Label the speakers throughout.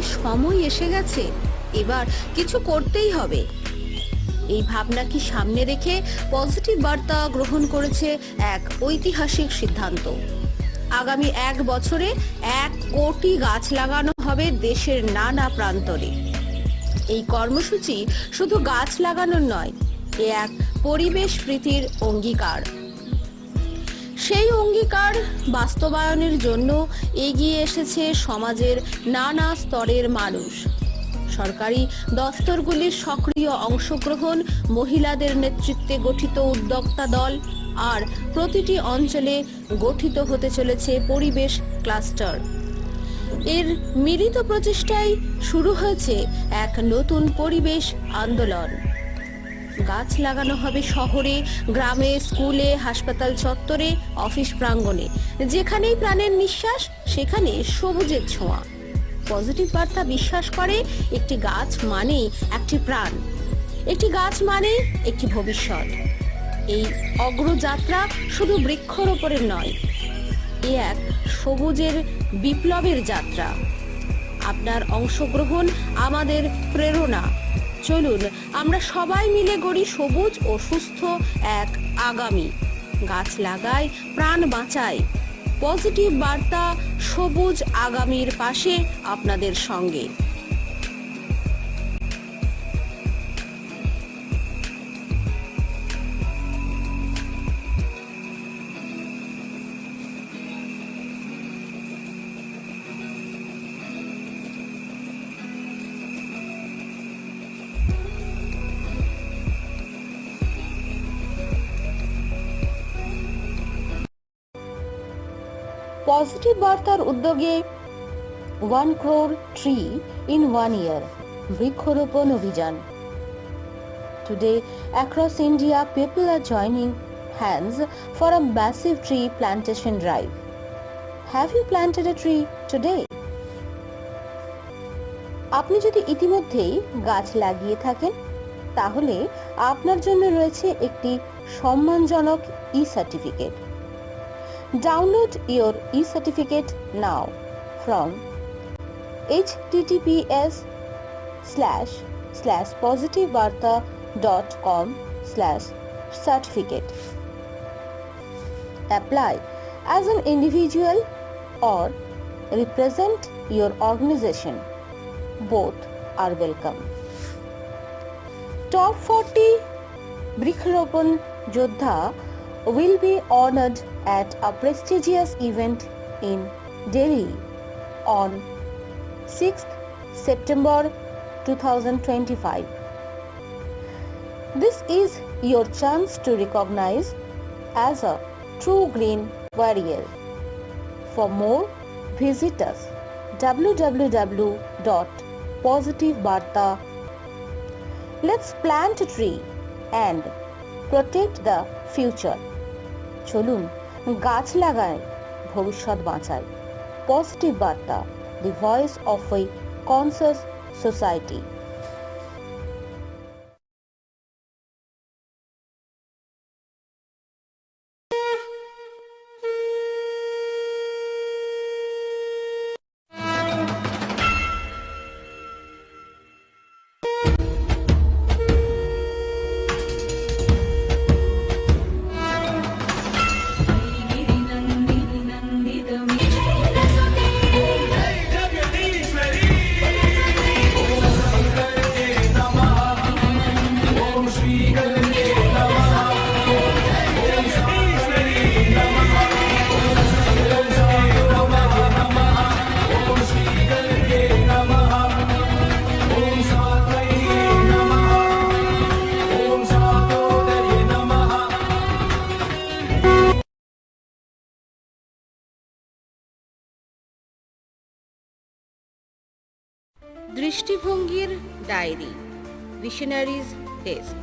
Speaker 1: কি সময় এসে গেছে। এবার কিছু করতেই হবে। এই ভাবনা কি সামনে রেখে পজিটিভ বার্তা গ্রহণ করেছে এক ঐতিহাসিক সিদ্ধান্ত। আগামী এক বছরে এক কোটি গাছ লাগানো হবে দেশের নানা প্রান্তরে। এই কর্মসূচি শুধু গাছ লাগানোর নয়, এ এক পরিবেশ প্রীতির অঙ্গীকার। সেই অঙ্গীকার বাস্তবায়নের জন্য এগিয়ে এসেছে সমাজের নানা স্তরের মানুষ। সরকারি দফতরগুলির সক্রিয় অংশগ্রহণ, মহিলাদের নেতৃত্বে গঠিত উদ্যোক্তা দল আর প্রতিটি অঞ্চলে গঠিত হতে চলেছে পরিবেশ ক্লাস্টার। এর মিলিত প্রচেষ্টায় শুরু হয়েছে এক নতুন পরিবেশ আন্দোলন। গাছ লাগানো হবে শহরে, গ্রামে, স্কুলে, হাসপাতাল চত্বরে, অফিস প্রাঙ্গণে। যেখানেই প্রাণের নিঃশ্বাস, সেখানে সবুজের ছোঁয়া। পজিটিভ বার্তা বিশ্বাস করে, একটি গাছ মানেই একটি প্রাণ। একটি গাছ মানে একটি ভবিষ্যৎ। এই অগ্রযাত্রা শুধু বৃক্ষরোপণের নয়, এ এক সবুজের, বিপ্লবের যাত্রা। আপনার অংশগ্রহণ আমাদের প্রেরণা। চলুন, আমরা সবাই মিলে গড়ি সবুজ ও সুস্থ এক আগামী। গাছ লাগাই, প্রাণ বাঁচাই। পজিটিভ বার্তা সবুজ আগামীর পাশে আপনাদের সঙ্গে। পজিটিভ বার্তার উদ্যোগে one crore tree in one year বৃক্ষরোপণ অভিযান। Today across India people are joining hands for a massive tree plantation drive have you planted a tree today আপনি যদি ইতিমধ্যেই গাছ লাগিয়ে থাকেন, তাহলে আপনার জন্য রয়েছে একটি সম্মানজনক e certificate Download your e-certificate now from https slash slash positivevarta.com slash certificate. Apply as an individual or represent your organization. Both are welcome. Top 40 Brikhropan Jodha will be honored at a prestigious event in Delhi on 6th September 2025. This is your chance to recognize as a true green warrior. For more, visit us www.positivebarta. Let's plant a tree and protect the future. চলুন গাছ লাগায় ভবিষ্যৎ বাঁচায়। Positive বার্তা the voice of a conscious society দৃষ্টিভঙ্গির diary visionaries desk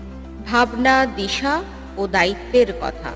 Speaker 1: ভাবনা দিশা ও দায়িত্বের কথা।